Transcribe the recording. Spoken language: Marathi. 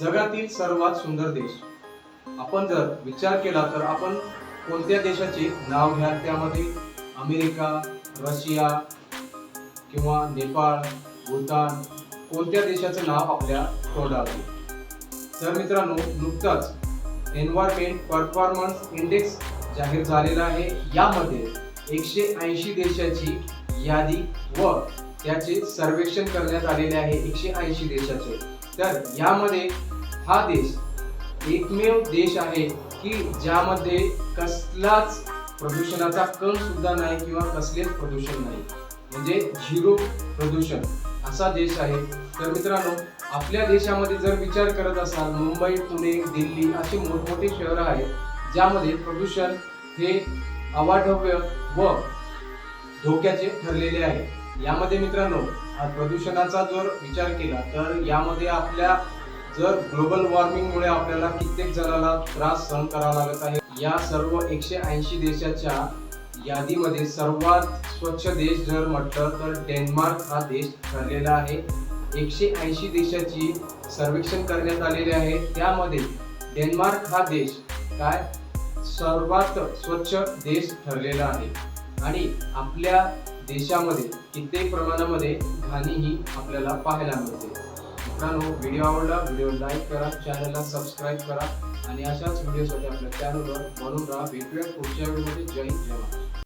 जगातील सर्वात सुंदर देश. आपण जर विचार केला तर आपण कोणत्या देशाचे नाव घ्या त्यामध्ये अमेरिका रशिया किंवा नेपाळ भूतान कोणत्या देशाचं नाव आपल्या तोंडावर येईल? तर मित्रांनो नुकताच एन्व्हायरमेंट परफॉर्मन्स इंडेक्स जाहीर झालेला आहे. यामध्ये एकशे ऐंशी देशाची यादी व याचे सर्वेक्षण करण्यात आलेले आहे एकशे ऐंशी देशाचे. तर यामध्ये हा देश एकमेव देश आहे की ज्यामध्ये कसलाच प्रदूषणाचा कण सुद्धा नाही किंवा कसलेच प्रदूषण नाही. म्हणजे झिरो प्रदूषण असा देश आहे. तर मित्रांनो आपल्या देशामध्ये जर विचार करत असाल मुंबई पुणे दिल्ली असे मोठमोठे शहर आहेत ज्यामध्ये प्रदूषण हे अवाढव्य व धोक्याचे ठरलेले आहे. यामध्ये मित्रांनो प्रदूषणाचा जर विचार केला तर यामध्ये आपल्या जर ग्लोबल वॉर्मिंगमुळे आपल्याला कित्येक जणांना त्रास सहन करावा लागत आहे. या सर्व एकशे ऐंशी देशाच्या यादीमध्ये सर्वात स्वच्छ देश जर म्हटलं तर डेन्मार्क हा देश ठरलेला आहे. एकशे ऐंशी देशाची सर्वेक्षण करण्यात आलेले आहे. त्यामध्ये डेन्मार्क हा देश काय? सर्वात स्वच्छ देश ठरलेला आहे. आणि आपल्या देशामध्ये कित्येक प्रमाणामध्ये घाणीही आपल्याला पाहायला मिळते. मित्रांनो व्हिडिओ आवडला व्हिडिओ लाईक करा चॅनलला सबस्क्राईब करा आणि अशाच व्हिडिओसाठी आपल्या चॅनलवर म्हणून राहा भेटूया पुढच्या व्हिडिओमध्ये. जय जवान